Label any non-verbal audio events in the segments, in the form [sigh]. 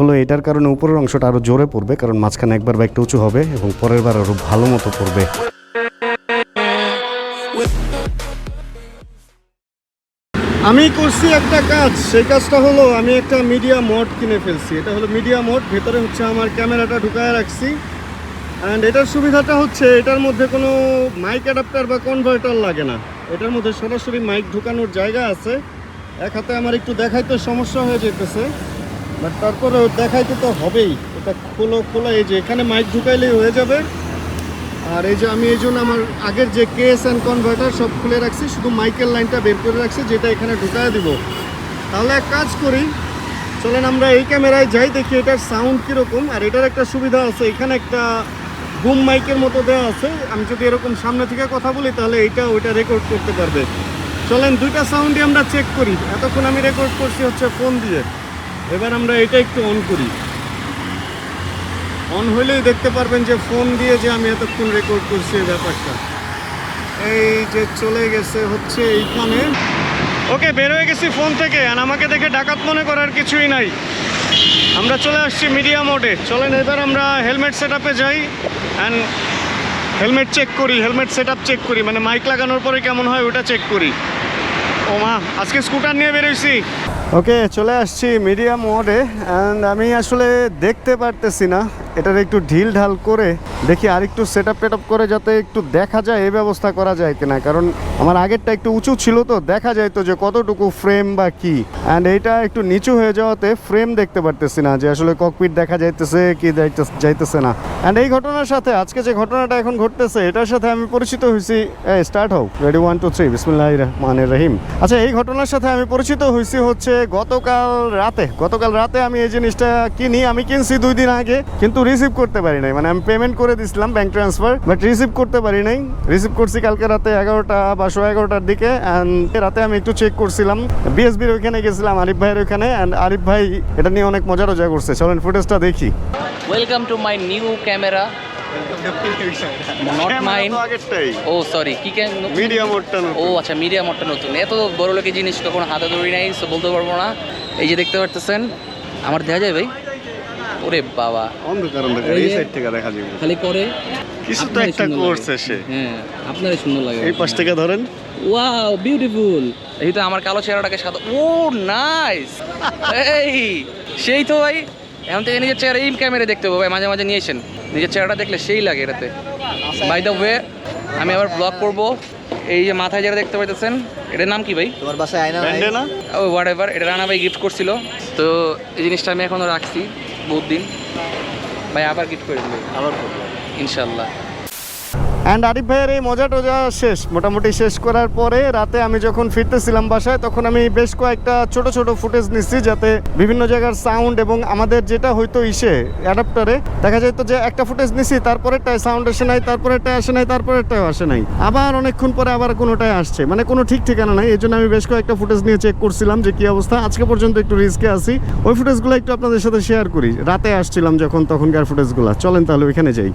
হলো এটার কারণে উপরের অংশটা আরও জোরে পড়বে, কারণ মাঝখানে একবার বাইকটা উঁচু হবে এবং পরের বার আরও ভালো মতো পড়বে। আমি করছি একটা কাজ, সেই কাজটা হলো আমি একটা মিডিয়া মোড কিনে ফেলছি। এটা হলো মিডিয়া মোড, ভেতরে হচ্ছে আমার ক্যামেরাটা ঢুকায় রাখছি। অ্যান্ড এটার সুবিধাটা হচ্ছে এটার মধ্যে কোনো মাইক অ্যাডাপ্টার বা কনভার্টার লাগে না। এটার মধ্যে সরাসরি মাইক ঢুকানোর জায়গা আছে। এক হাতে আমার একটু দেখাইতে সমস্যা হয়ে যেতেছে। বাট তারপরে দেখাইতে তো হবেই। এটা খোলো খোলো, এই যে এখানে মাইক ঢুকাইলেই হয়ে যাবে। আর এই যে আমি এই জন্য আমার আগের যে কেস অ্যান্ড কনভার্টার সব খুলে রাখছি, শুধু মাইকের লাইনটা বের করে রাখছি, যেটা এখানে ঢুকায় দিব। তাহলে এক কাজ করি, চলেন আমরা এই ক্যামেরায় যাই, দেখি এটার সাউন্ড কীরকম। আর এটার একটা সুবিধা আছে, এখানে একটা বুম মাইকের মতো দেওয়া আছে। আমি যদি এরকম সামনে থেকে কথা বলি, তাহলে এইটা ওইটা রেকর্ড করতে পারবে। চলেন দুইটা সাউন্ডই আমরা চেক করি। এতক্ষণ আমি রেকর্ড করছি হচ্ছে ফোন দিয়ে। এবার আমরা এটা একটু অন করি। অন হইলেই দেখতে পারবেন যে ফোন দিয়ে যে আমি এতক্ষণ রেকর্ড করছি এই ব্যাপারটা। এই যে চলে গেছে হচ্ছে এইখানে। ওকে বের হয়ে গেছি ফোন থেকে, আর আমাকে দেখে ডাকাত মনে করার কিছুই নাই। আমরা চলে আসছি মিডিয়া মোডে চলেন, এবার আমরা হেলমেট সেট যাই অ্যান্ড হেলমেট চেক করি হেলমেট সেট চেক করি। মানে মাইক লাগানোর পরে কেমন হয় ওটা চেক করি। ও মা আজকে স্কুটার নিয়ে বেরোইছি ওকে, চলে আসছি মিডিয়াম মোডে অ্যান্ড আমি আসলে দেখতে পারতেছি না। এটার একটু ঢিল ঢাল করে দেখি আর একটু সেট আপ করে যাতে একটু দেখা যায়, এই ব্যবস্থা করা যায় কিনা। কারণ আমার আগেরটা একটু উঁচু ছিল তো, দেখা যায় তো যে কতটুকু ফ্রেম বা কি। অ্যান্ড এইটা একটু নিচু হয়ে যাওয়াতে ফ্রেম দেখতে পারতেছি না, যে আসলে ককপিট দেখা যাইতেছে কি যাইতেছে না। অ্যান্ড এই ঘটনার সাথে, আজকে যে ঘটনাটা এখন ঘটতেছে, এটার সাথে আমি পরিচিত হয়েছি স্টার্ট হোক রেডি ওয়ান টু থ্রি বিসমুল্লাহ রহমান রহিম আচ্ছা এই ঘটনার সাথে আমি পরিচিত হয়েছি হচ্ছে গতকাল রাতে। গতকাল রাতে আমি এই জিনিসটা কিনি, আমি কিনছি দুই দিন আগে, কিন্তু রিসিভ করতে পারি নাই। মানে আমি পেমেন্ট করে দিছিলাম ব্যাংক ট্রান্সফার বাট রিসিভ করতে পারি নাই। রিসিভ করছি কালকে রাতে এগারোটা বা সোয়া এগারোটার দিকে অ্যান্ড রাতে আমি একটু চেক করছিলাম। বিএসবির ওইখানে গেছিলাম আরিফ ভাইয়ের ওইখানে অ্যান্ড আরিফ ভাই এটা নিয়ে অনেক মজা টজা করছে। চলেন ফুটেজটা দেখি। Welcome to my new camera O sorry কি মিডিয়া মোডটা ও আচ্ছা মিডিয়া মোডটা নতুন। এত বড় লোকের জিনিস কখনো হাতে ধরি নাই সো বলতে পারব না। এই যে দেখতে পারতেছেন আমার দেখা যায় ভাই? ওরে বাবা। অন্ধকার অন্ধকার এই সাইড থেকে দেখা যাবে। খালি করে কিছু তো একটা করছে সে। হ্যাঁ আপনারই সুন্দর লাগে। এই পাশ থেকে ধরেন। ওয়াও বিউটিফুল এই তো আমার কালো চেহারাটাকে সাদা ও নাইস এই সেই তো ভাই। এখন থেকে নিজের চেহারা এই ক্যামেরা দেখতে হবে ভাই মাঝে মাঝে নিয়েছেন নিজের চেহারাটা দেখলে সেই লাগে এটাতে। বাই দ্য ওয়ে আমি আবার ব্লগ করব। এই যে মাথায় যেটা দেখতে পাইতেছেন এটার নাম কি ভাই? তোমার বাসায় আয়না ও হোয়াট এভার এটা রানা ভাই গিফট করছিল। তো এই জিনিসটা আমি এখনও রাখছি। বহুত দিন। ভাই আবার গিফট করে দেবে। আবার ইনশাল্লাহ অ্যান্ড আরিফ ভাইয়ের এই মজা টজা শেষ, মোটামুটি শেষ করার পরে রাতে আমি যখন ফিরতেছিলাম বাসায়, তখন আমি বেশ কয়েকটা ছোট ছোট ফুটেজ নিচ্ছি যাতে বিভিন্ন জায়গার সাউন্ড এবং আমাদের যেটা হয়তো ইসে অ্যাডাপ্টারে দেখা যেত যে একটা ফুটেজ নিছি তারপরেরটায় সাউন্ড আসে নাই, তারপরেরটায় আসে নাই তারপরেরটায় আসে নাই। আবার অনেকক্ষণ পরে আবার কোনোটায় আসছে মানে কোনো ঠিক ঠিকানা নাই এই জন্য আমি বেশ কয়েকটা ফুটেজ নিয়ে চেক করছিলাম যে কি অবস্থা। আজকে পর্যন্ত একটু রিস্কে আছি, ওই ফুটেজগুলো একটু আপনাদের সাথে শেয়ার করি। রাতে আসছিলাম যখন তখনকার ফুটেজগুলো। চলেন তাহলে ওইখানে যাই।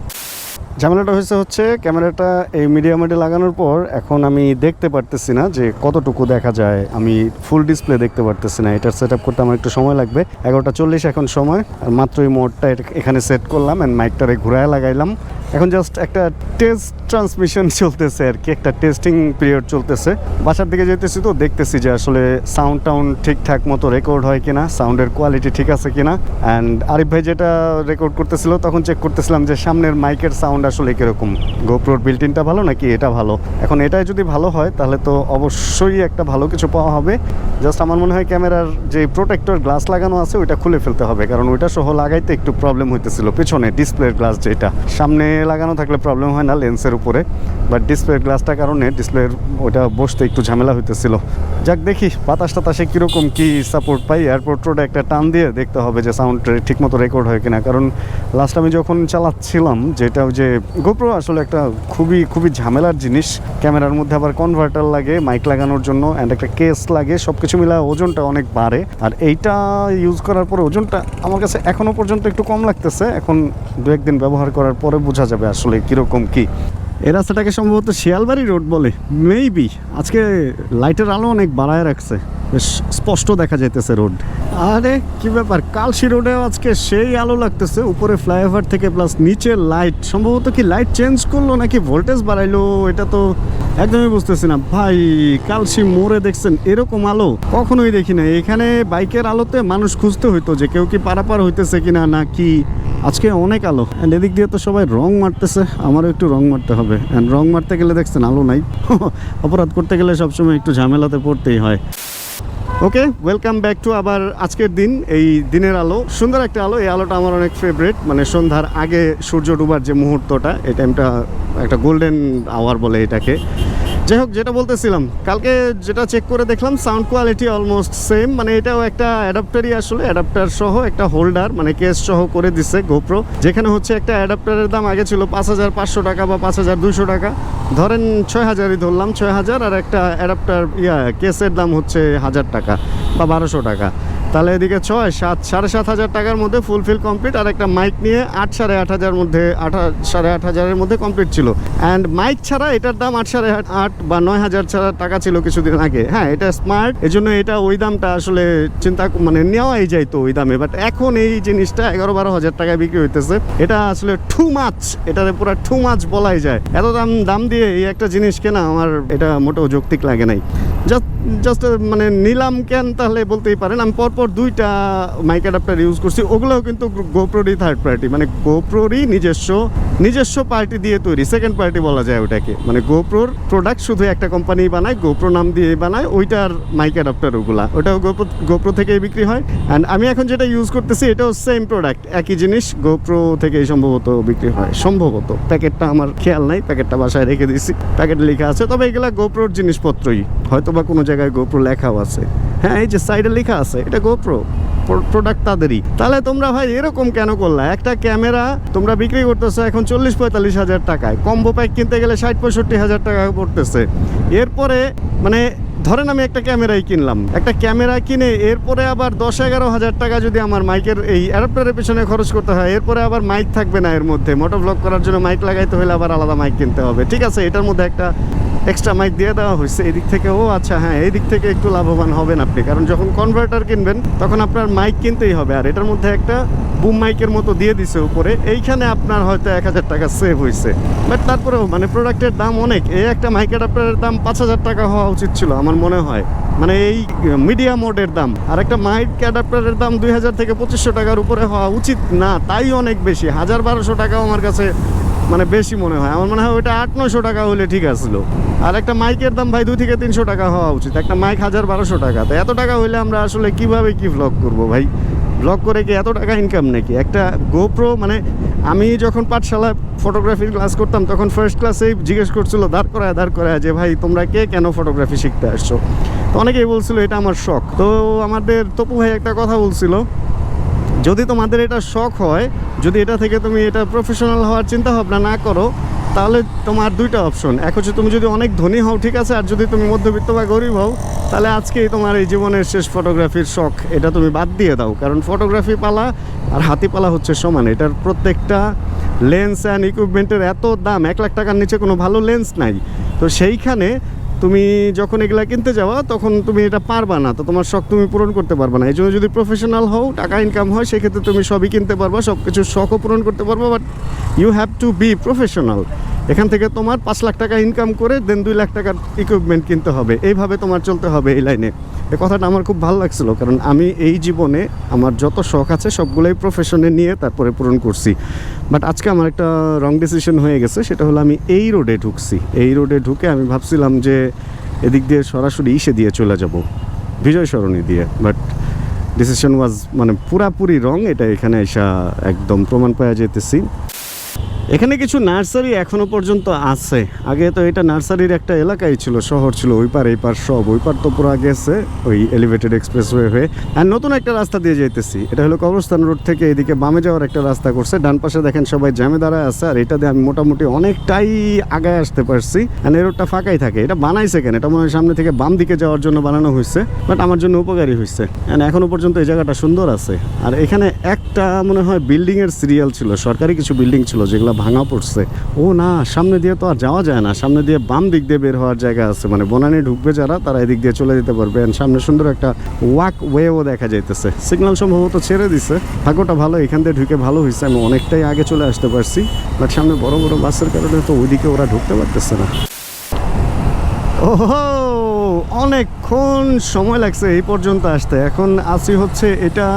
ঝামেলাটা হয়েছে হচ্ছে ক্যামেরাটা এই মিডিয়া মেডে লাগানোর পর এখন আমি দেখতে পারতেছি না যে কতটুকু দেখা যায়। আমি ফুল ডিসপ্লে দেখতে পারতেছি না। এটার সেট করতে আমার একটু সময় লাগবে। এগারোটা চল্লিশ এখন সময়। আর মাত্র এই মোডটা এখানে সেট করলাম অ্যান্ড মাইকটারে ঘুরায় লাগাইলাম। এখন জাস্ট একটা টেস্ট ট্রান্সমিশন চলতেছে আর কি, একটা টেস্টিং পিরিয়ড চলতেছে। বাসার দিকে যেতেছি তো, দেখতেছি যে আসলে সাউন্ড টাউন্ড ঠিকঠাক মতো রেকর্ড হয় কিনা সাউন্ডের কোয়ালিটি ঠিক আছে কিনা। অ্যান্ড আরিফ ভাই যেটা রেকর্ড করতেছিল, তখন চেক করতেছিলাম যে সামনের মাইকের সাউন্ড আসলে কীরকম। গোপ্রোর বিল্টিনটা ভালো নাকি এটা ভালো? এখন এটাই যদি ভালো হয়, তাহলে তো অবশ্যই একটা ভালো কিছু পাওয়া হবে। জাস্ট আমার মনে হয় ক্যামেরার যে প্রোটেক্টর গ্লাস লাগানো আছে, ওইটা খুলে ফেলতে হবে। কারণ ওইটা সহ লাগাইতে একটু প্রবলেম হইতেছিল, পেছনে ডিসপ্লের গ্লাস যেটা। সামনে লাগানো থাকলে প্রবলেম হয় না লেন্সের উপরে। বাট ডিসপ্লের গ্লাসটার কারণে ডিসপ্লের ওইটা বসতে একটু ঝামেলা হইতেছিল। যাক দেখি, বাতাস টাতাসে কীরকম কী সাপোর্ট পাই। এয়ারপোর্ট রোডে একটা টান দিয়ে দেখতে হবে যে সাউন্ড ঠিকমতো রেকর্ড হয় কিনা। কারণ লাস্ট আমি যখন চালাচ্ছিলাম, যেটা যে গোপ্রো আসলে একটা খুবই খুবই ঝামেলার জিনিস। ক্যামেরার মধ্যে আবার কনভার্টার লাগে মাইক লাগানোর জন্য অ্যান্ড একটা কেস লাগে। সব কিছু মিলে ওজনটা অনেক বাড়ে। আর এইটা ইউজ করার পরে ওজনটা আমার কাছে এখনও পর্যন্ত একটু কম লাগতেছে। এখন দু একদিন ব্যবহার করার পরে বোঝা যাবে আসলে কীরকম কী? এই রাস্তাটাকে সম্ভবত শিয়ালবাড়ি রোড বলে মেবি আজকে লাইটের আলো অনেক বাড়ায় রাখছে। বেশ স্পষ্ট দেখা যাইতেছে রোড। আরে, কি ব্যাপার? কালশি রোডেও আজকে সেই আলো লাগতেছে, উপরে ফ্লাইওভার থেকে প্লাস নিচে লাইট সম্ভবত কি লাইট চেঞ্জ করল নাকি ভোল্টেজ বাড়াইলো? এটা তো একদমই বুঝতেছি না। ভাই, কালশি মোড়ে দেখছেন, এরকম আলো কখনোই দেখি না এখানে বাইকের আলোতে মানুষ খুঁজতে হইতো যে কেউ কি পারাপার হইতেছে কিনা না কি। আজকে অনেক আলো। অ্যান্ড এদিক দিয়ে তো সবাই রং মারতেছে, আমারও একটু রং মারতে হবে। অ্যান্ড রং মারতে গেলে দেখছেন আলো নাই। [laughs] অপরাধ করতে গেলে সবসময় একটু ঝামেলাতে পড়তেই হয়। ওকে ওয়েলকাম ব্যাক টু আবার আজকের দিন, এই দিনের আলো। সুন্দর একটা আলো, এই আলোটা আমার অনেক ফেভারিট মানে সন্ধ্যার আগে সূর্য ডুবার যে মুহূর্তটা, এই টাইমটা একটা গোল্ডেন আওয়ার বলে এটাকে। যাই হোক, যেটা বলতেছিলাম, কালকে যেটা চেক করে দেখলাম সাউন্ড কোয়ালিটি অলমোস্ট সেম মানে এটাও একটা অ্যাডাপ্টারই আসলে অ্যাডাপ্টার সহ একটা হোল্ডার মানে কেস সহ করে দিছে গোপ্রো যেখানে হচ্ছে একটা অ্যাডাপ্টারের দাম আগে ছিল পাঁচ হাজার পাঁচশো টাকা বা পাঁচ হাজার দুশো টাকা। ধরেন ছয় হাজারই ধরলাম, ছয় হাজার আর একটা অ্যাডাপ্টার ইয়া কেসের দাম হচ্ছে হাজার টাকা বা বারোশো টাকা। তাহলে এদিকে ছয়, সাত, সাড়ে সাত হাজার টাকার মধ্যে ফুলফিল কমপ্লিট আর একটা মাইক নিয়ে আট, সাড়ে আট হাজার মধ্যে, আট, সাড়ে আট হাজারের মধ্যে কমপ্লিট ছিল। অ্যান্ড মাইক ছাড়া এটার দাম আট, সাড়ে আট- বা নয় হাজার ছাড়া টাকা ছিল কিছুদিন আগে। হ্যাঁ এটা স্মার্ট এই জন্য এটা ওই দামটা আসলে চিন্তা মানে নেওয়াই যায় তো ওই দামে। বাট এখন এই জিনিসটা এগারো, বারো হাজার টাকায় বিক্রি হইতেছে। এটা আসলে টু মাছ এটারে পুরো টু মাছ বলাই যায়। এত দাম দাম দিয়ে এই একটা জিনিস কেনা আমার এটা মোটেও যৌক্তিক লাগে নাই। জাস্ট জাস্ট মানে নিলাম কেন তাহলে বলতেই পারেন। আমি পরপর দুইটা মাইক অ্যাডাপ্টার ইউজ করছি। ওগুলোও কিন্তু গোপ্রোরই থার্ড পার্টি মানে গোপ্রোরই নিজস্ব নিজস্ব পার্টি দিয়ে তৈরি। সেকেন্ড পার্টি বলা যায় ওটাকে। মানে গোপ্রোর প্রোডাক্ট শুধু একটা কোম্পানি বানায় গোপ্রো নাম দিয়ে বানায়। ওইটার মাইক অ্যাডাপ্টার ওগুলা। ওটাও গোপ্রো গোপ্রো থেকেই বিক্রি হয়। অ্যান্ড আমি এখন যেটা ইউজ করতেছি, এটাও সেম প্রোডাক্ট একই জিনিস গোপ্রো থেকেই সম্ভবত বিক্রি হয়। সম্ভবত। প্যাকেটটা আমার খেয়াল নাই। প্যাকেটটা বাসায় রেখে দিয়েছি। প্যাকেট লেখা আছে। তবে এগুলা গোপ্রোর জিনিসপত্রই। হয়তো বা কোনো জায়গায় গোপ্রো লেখাও আছে। হ্যাঁ এই যে সাইডে লেখা আছে, এটা গোপ্রো প্রোডাক্ট তাদেরই। তাহলে তোমরা ভাই এরকম কেন করলা? একটা ক্যামেরা তোমরা বিক্রি করতেছো এখন চল্লিশ পঁয়তাল্লিশ হাজার টাকায়। কম্বো প্যাক কিনতে গেলে ষাট পঁয়ষট্টি হাজার টাকা পড়তেছে। এরপরে মানে ধরেন আমি একটা ক্যামেরাই কিনলাম। একটা ক্যামেরা কিনে এরপরে আবার দশ এগারো হাজার টাকা যদি আমার মাইকের এই অ্যাডাপ্টারের পেছনে খরচ করতে হয়, এরপরে আবার মাইক থাকবে না এর মধ্যে। মোটো ব্লগ করার জন্য মাইক লাগাইতে হলে আবার আলাদা মাইক কিনতে হবে। ঠিক আছে, এটার মধ্যে একটা এক্সট্রা মাইক দিয়ে দেওয়া হয়েছে। এদিক থেকে, ও আচ্ছা হ্যাঁ এই দিক থেকে একটু লাভবান হবেন আপনি। কারণ যখন কনভার্টার কিনবেন, তখন আপনার মাইক কিনতেই হবে। আর এটার মধ্যে একটা বুম মাইকের মতো দিয়ে দিছে উপরে। এইখানে আপনার হয়তো এক হাজার টাকা সেভ হয়েছে। বাট তারপরেও মানে প্রোডাক্টের দাম অনেক। এই একটা মাইক অ্যাডাপ্টারের দাম পাঁচ হাজার টাকা হওয়া উচিত ছিল, আমার মনে হয়। মানে এই মিডিয়া মোডের দাম। আর একটা মাইক অ্যাডাপ্টারের দাম দুই হাজার থেকে পঁচিশশো টাকার উপরে হওয়া উচিত না, তাই অনেক বেশি। হাজার বারোশো টাকাও আমার কাছে মানে বেশি মনে হয়। আমার মনে হয় ওইটা আট নশো টাকা হলে ঠিক আসলো আর একটা মাইকের দাম ভাই দুই থেকে তিনশো টাকা হওয়া উচিত। একটা মাইক হাজার বারোশো টাকা। তো এত টাকা হইলে আমরা আসলে কীভাবে কি ভ্লগ করব ভাই? ভ্লগ করে কি এত টাকা ইনকাম নাকি? একটা গোপ্রো মানে আমি যখন পাঠশালায় ফটোগ্রাফির ক্লাস করতাম, তখন ফার্স্ট ক্লাসেই জিজ্ঞেস করছিল, দাঁড় করায় দাঁড় করায় যে ভাই, তোমরা কে কেন ফটোগ্রাফি শিখতে আসছো? তো অনেকেই বলছিল, এটা আমার শখ। তো আমাদের তপু ভাই একটা কথা বলছিল যদি তোমাদের এটা শখ হয়, যদি এটা থেকে তুমি এটা প্রফেশনাল হওয়ার চিন্তা ভাবনা না করো, তাহলে তোমার দুইটা অপশন এক হচ্ছে তুমি যদি অনেক ধনী হও, ঠিক আছে, আর যদি তুমি মধ্যবিত্ত বা গরিব হও, তাহলে আজকেই তোমার এই জীবনের শেষ ফটোগ্রাফির শখ, এটা তুমি বাদ দিয়ে দাও। কারণ ফটোগ্রাফি পালা আর হাতি পালা হচ্ছে সমান। এটার প্রত্যেকটা লেন্স অ্যান্ড ইকুইপমেন্টের এত দাম, এক লাখ টাকার নিচে কোনো ভালো লেন্স নাই। তো সেইখানে তুমি যখন এগুলা কিনতে যাওয়া তখন তুমি এটা পারবা না। তো তোমার শখ তুমি পূরণ করতে পারবা না। এই জন্য যদি প্রফেশনাল হও, টাকা ইনকাম হয়, সেক্ষেত্রে তুমি সবই কিনতে পারবা সব কিছু শখও পূরণ করতে পারবা but you have to be professional এখান থেকে তোমার পাঁচ লাখ টাকা ইনকাম করে দেন দুই লাখ টাকার ইকুইপমেন্ট কিনতে হবে। এইভাবে তোমার চলতে হবে এই লাইনে এই কথাটা আমার খুব ভালো লাগছিল, কারণ আমি এই জীবনে আমার যত শখ আছে সবগুলোই প্রফেশনে নিয়ে তারপরে পূরণ করছি। বাট আজকে আমার একটা রং ডিসিশন হয়ে গেছে, সেটা হলো আমি এই রোডে ঢুকছি। এই রোডে ঢুকে আমি ভাবছিলাম যে এদিক দিয়ে সরাসরি ইসে দিয়ে চলে যাব, বিজয় সরণি দিয়ে। বাট ডিসিশন ওয়াজ মানে পুরাপুরি রং এটা এখানে এসা একদম প্রমাণ পাওয়া যেতেছি এখানে কিছু নার্সারি এখনও পর্যন্ত আছে। আগে তো এটা নার্সারির একটা এলাকাই ছিল, শহর ছিল, ওই পার, এই পার সব। ওই পার তো পুরো গেছে, ওই এলিভেটেড এক্সপ্রেসওয়ে হয়ে। আর নতুন একটা রাস্তা দিয়ে যাইতেছি। এটা হলো কবরস্থান রোড থেকে এদিকে বামে যাওয়ার একটা রাস্তা করছে। ডান পাশে দেখেন সবাই জ্যামে দাঁড়ায় আছে, আর এটা দিয়ে আমি মোটামুটি অনেকটাই আগায় আসতে পারছি। আর এই রোডটা ফাঁকাই থাকে। এটা বানাইছে কেন? এটা মনে হয় সামনে থেকে বাম দিকে যাওয়ার জন্য বানানো হয়েছে বাট আমার জন্য উপকারী হয়েছে। And এখনও পর্যন্ত এই জায়গাটা সুন্দর আছে। আর এখানে একটা মনে হয় বিল্ডিং এর সিরিয়াল ছিল, সরকারি কিছু বিল্ডিং ছিল, যেগুলো ভাঙা পড়ছে। ও না, সামনে দিয়ে তো আর যাওয়া যায় না। সামনে দিয়ে বাম দিক দিয়ে বের হওয়ার জায়গা আছে। মানে বনানি ঢুকবে যারা, তারা এদিক দিয়ে চলে যেতে পারবে। সামনে সুন্দর একটা ওয়াক ওয়েও দেখা যাইতেছে। সিগন্যাল সম্ভবত ছেড়ে দিছে। ভাগ্যটা ভালো, এখান দিয়ে ঢুকে ভালো হয়েছে আমি অনেকটাই আগে চলে আসতে পারছি। বাট সামনে বড় বড় বাসের কারণে তো ওইদিকে ওরা ঢুকতে পারতেছে না। ওহো, অনেকক্ষণ সময় লাগছে, এই পর্যন্ত আসতে। এখন আসি হচ্ছে এটা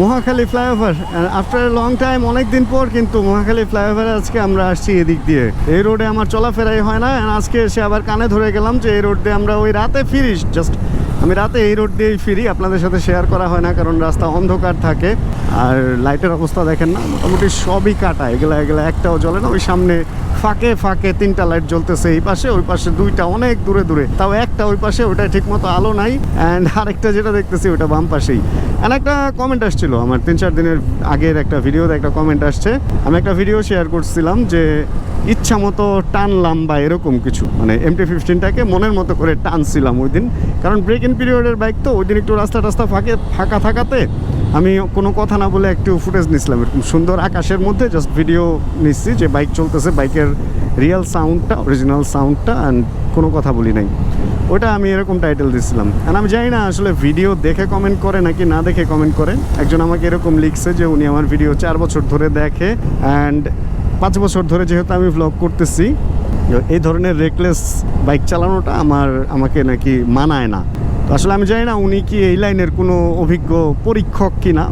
Mohakhali flyover. After long time অনেক দিন পর কিন্তু মহাখালী ফ্লাইওভারে আজকে আমরা আসছি এদিক দিয়ে। এই রোডে আমার চলাফেরাই হয় না আজকে এসে আবার কানে ধরে গেলাম যে এই রোড দিয়ে আমরা ওই রাতে ফিরিস জাস্ট আমি রাতে এই রোড দিয়েই ফিরি, আপনাদের সাথে শেয়ার করা হয় না, কারণ রাস্তা অন্ধকার থাকে। আর লাইটের অবস্থা দেখেন না, মোটামুটি সবই কাটা, এগুলা এগুলা একটাও জ্বলে না, ওই সামনে ফাঁকে ফাঁকে তিনটা লাইট জ্বলতেছে এই পাশে, ওই পাশে দুইটা অনেক দূরে দূরে, তাও একটা ওই পাশে, ওটা ঠিক মতো আলো নাই অ্যান্ড [laughs] আরেকটা যেটা দেখতেছি, ওটা বাম পাশেই। অ্যান্ড একটা কমেন্ট আসছিল, আমার তিন চার দিনের আগের একটা ভিডিওতে একটা কমেন্ট আসছে। আমি একটা ভিডিও শেয়ার করছিলাম যে ইচ্ছা মতো টানলাম বা এরকম কিছু। মানে এমটি ফিফটিনটাকে মনের মতো করে টানছিলাম ওই দিন। কারণ ব্রেক ইন পিরিয়ডের বাইক তো, ওই দিন একটু রাস্তা টাস্তা ফাঁকে, ফাঁকা থাকাতে আমি কোনো কথা না বলে একটু ফুটেজ নিছিলাম। এরকম সুন্দর আকাশের মধ্যে জাস্ট ভিডিও নিচ্ছি যে বাইক চলতেছে বাইকের রিয়েল সাউন্ডটা অরিজিনাল সাউন্ডটা অ্যান্ড কোনো কথা বলি নাই। ওটা আমি এরকম টাইটেল দিছিলাম। অ্যান্ড আমি জানি না আসলে ভিডিও দেখে কমেন্ট করে নাকি না দেখে কমেন্ট করে। একজন আমাকে এরকম লিখছে যে উনি আমার ভিডিও চার বছর ধরে দেখে অ্যান্ড পাঁচ বছর ধরে যেহেতু আমি ভ্লগ করতেছি, এই ধরনের রেকলেস বাইক চালানোটা আমার, আমাকে নাকি মানায় না। তো আসলে আমি জানি না উনি কি এই লাইনের কোনো অভিজ্ঞ পরীক্ষক কিনা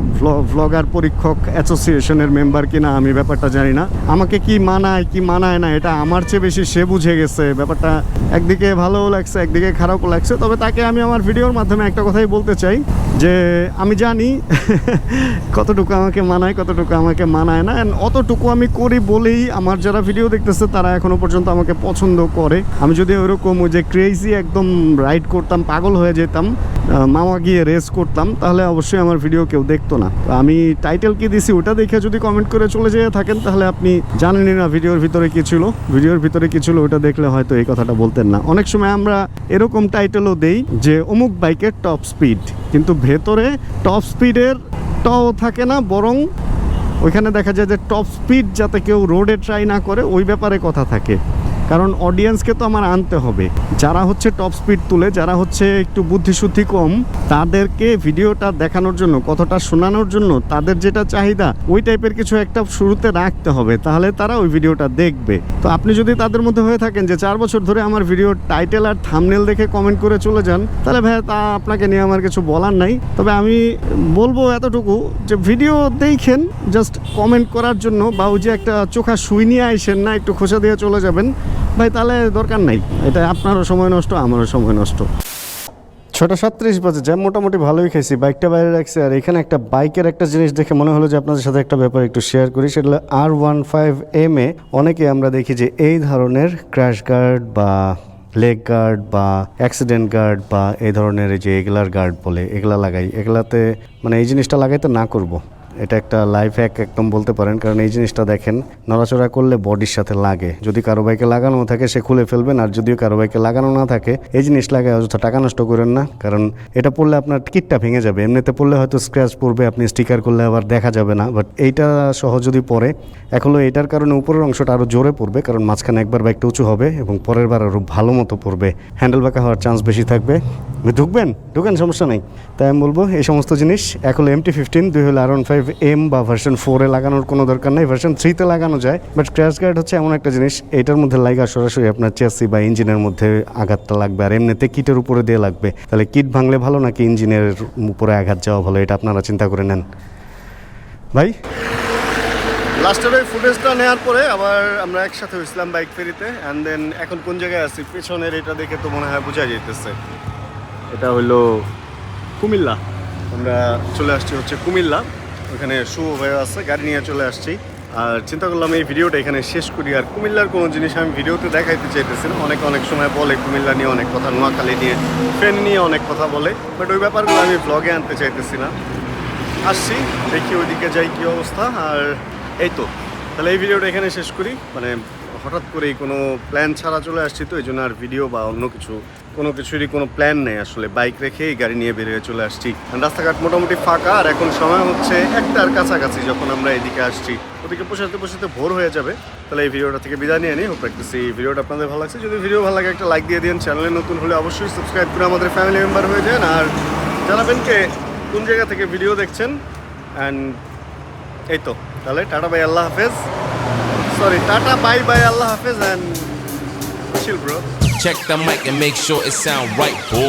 ভ্লগার পরীক্ষক অ্যাসোসিয়েশনের মেম্বার কিনা, আমি ব্যাপারটা জানি না। আমাকে কি মানায় কি মানায় না, এটা আমার চেয়ে বেশি সে বুঝে গেছে। ব্যাপারটা একদিকে ভালোও লাগছে, একদিকে খারাপও লাগছে। তবে তাকে আমি আমার ভিডিওর মাধ্যমে একটা কথাই বলতে চাই, যে আমি জানি [laughs] কতটুকু আমাকে মানায়, কতটুকু আমাকে মানায় না। অতটুকু আমি করি বলেই আমার যারা ভিডিও দেখতেছে, তারা এখনও পর্যন্ত আমাকে পছন্দ করে। আমি যদি ওরকম ওই যে ক্রেজি একদম রাইড করতাম, পাগল হয়ে যেতাম মামা গিয়ে রেস করতাম, তাহলে অবশ্যই আমার ভিডিও কেউ দেখতো না। আমি টাইটেল কি দিছি ওটা দেখে যদি কমেন্ট করে চলে যেয়ে থাকেন, তাহলে আপনি জানেনই না ভিডিওর ভিতরে কি ছিল। ভিডিওর ভিতরে কি ছিল ওটা দেখলে হয়তো এই কথাটা বলতেন না। অনেক সময় আমরা এরকম টাইটেলও দেই যে অমুক বাইকের টপ স্পিড কিন্তু ভেতরে টপ স্পিডের টও থাকে না, বরং ওইখানে দেখা যায় যে টপ স্পিড যাতে কেউ রোডে ট্রাই না করে, ওই ব্যাপারে কথা থাকে। কারণ অডিয়েন্সকে তো আমার আনতে হবে। যারা হচ্ছে টপ স্পিড তুলে, যারা হচ্ছে একটু বুদ্ধিশুদ্ধি কম, তাদেরকে ভিডিওটা দেখানোর জন্য কতটা শোনানোর জন্য, তাদের যেটা চাহিদা, ওই টাইপের কিছু একটা শুরুতে রাখতে হবে, তাহলে তারা ওই ভিডিওটা দেখবে। তো আপনি যদি তাদের মধ্যে হয়ে থাকেন যে চার বছর ধরে আমার ভিডিও টাইটেল আর থামনেল দেখে কমেন্ট করে চলে যান, তাহলে ভাই তা আপনাকে নিয়ে আমার কিছু বলার নাই। তবে আমি বলব এতটুকু যে ভিডিও দেখেন জাস্ট কমেন্ট করার জন্য বা ওই যে একটা চোখা শুই নিয়ে আইসেন না, একটু খোসা দিয়ে চলে যাবেন ভাই, তাহলে দরকার নাই। এটা আপনারও সময় নষ্ট, আমারও সময় নষ্ট। ছটা সাতত্রিশ বাজে, জ্যাম মোটামুটি ভালোই খাইছি বাইকটা বাইরে রাখছি, আর এখানে একটা বাইকের একটা জিনিস দেখে মনে হলো যে আপনাদের সাথে একটা ব্যাপার একটু শেয়ার করি, সেটা হলো আর ওয়ান ফাইভ এম এ অনেকে আমরা দেখি যে এই ধরনের ক্র্যাশ গার্ড বা লেগ গার্ড বা অ্যাক্সিডেন্ট গার্ড বা এই ধরনের যে এগুলার গার্ড বলে, এগুলা লাগাই। এগুলাতে মানে এই জিনিসটা লাগাইতে না করব। এটা একটা লাইফ হ্যাক একদম বলতে পারেন, কারণ এই জিনিসটা দেখেন, নড়াচড়া করলে বডির সাথে লাগে। যদি কারও বাইকে লাগানো থাকে, সে খুলে ফেলবেন, আর যদিও কারও বাইকে লাগানো না থাকে, এই জিনিস লাগায় অযথা টাকা নষ্ট করেন না, কারণ এটা পড়লে আপনার কিটটা ভেঙে যাবে। এমনিতে পড়লে হয়তো স্ক্র্যাচ পড়বে, আপনি স্টিকার করলে আবার দেখা যাবে না বাট এইটা সহ যদি পড়ে এখন হলো এটার কারণে উপরের অংশটা আরও জোরে পড়বে, কারণ মাঝখানে একবার বাইকটা উঁচু হবে, এবং পরের বার আরও ভালো মতো পড়বে। হ্যান্ডেল বাঁকা হওয়ার চান্স বেশি থাকবে। ঢুকবেন? ঢুকেন, সমস্যা নেই। তাই আমি বলব, এই সমস্ত জিনিস এক হলো এমটি ফিফটিন দুই হলো আর ওয়ান ফাইভ এম বা ভার্সন ফোরে লাগানোর কোনো দরকার নেই। ভার্সন থ্রিতে লাগানো যায় বাট ক্র্যাশ গার্ড হচ্ছে এমন একটা জিনিস এটার মধ্যে লাগা সরাসরি আপনার চেসি বা ইঞ্জিনের মধ্যে আঘাতটা লাগবে আর এমনিতে কিটের উপরে দিয়ে লাগবে। তাহলে কিট ভাঙলে ভালো নাকি ইঞ্জিনের উপরে আঘাত যাওয়া ভালো এটা আপনারা চিন্তা করে নেন। ভাই? লাস্টের ওই ফুটেজটা নেওয়ার পরে আবার আমরা একসাথে হয়েছিলাম বাইক ফেরিতে অ্যান্ড দেন এখন কোন জায়গায় আছি? পেছনের এটা দেখে তো মনে হয় বোঝা যেতেছে এটা হলো কুমিল্লা। আমরা চলে আসছি হচ্ছে কুমিল্লা। ওখানে শুভ হয়ে আসছে গাড়ি নিয়ে চলে আসছি। আর চিন্তা করলাম এই ভিডিওটা এখানে শেষ করি। আর কুমিল্লার কোনো জিনিস আমি ভিডিওতে দেখাইতে চাইতেছি অনেক অনেক সময় বলে কুমিল্লা নিয়ে অনেক কথা, নোয়াখালী নিয়ে ফ্রেন্ড নিয়ে অনেক কথা বলে। বাট ওই ব্যাপারগুলো আমি ব্লগে আনতে চাইতেছি না। আসছি, দেখি ওইদিকে যাই কী অবস্থা। আর এই তো, তাহলে এই ভিডিওটা এখানে শেষ করি। মানে হঠাৎ করেই কোনো প্ল্যান ছাড়া চলে আসছি তো, এই জন্য আর ভিডিও বা অন্য কিছু, কোনো কিছুরই কোনো প্ল্যান নেই আসলে। বাইক রেখেই গাড়ি নিয়ে বেরিয়ে চলে আসছি। রাস্তাঘাট মোটামুটি ফাঁকা, আর এখন সময় হচ্ছে একটার কাছাকাছি যখন আমরা এদিকে আসছি। ওদিকে পোষাতে পোষাতে ভোর হয়ে যাবে। তাহলে এই ভিডিওটা থেকে বিদায় নিয়ে নিই। হোপ রাখতেছি এই ভিডিওটা আপনাদের ভালো লাগছে। যদি ভিডিও ভালো লাগে, একটা লাইক দিয়ে দিন। চ্যানেলে নতুন হলে অবশ্যই সাবস্ক্রাইব করে আমাদের ফ্যামিলি মেম্বার হয়ে যান। আর জানাবেন কে কোন জায়গা থেকে ভিডিও দেখছেন। অ্যান্ড এই তো। তাহলে টাটা বাই আল্লাহ হাফেজ। সরি টাটা বাই বাই আল্লাহ হাফেজ and chill bro Check the mic and make sure it sound right, boy.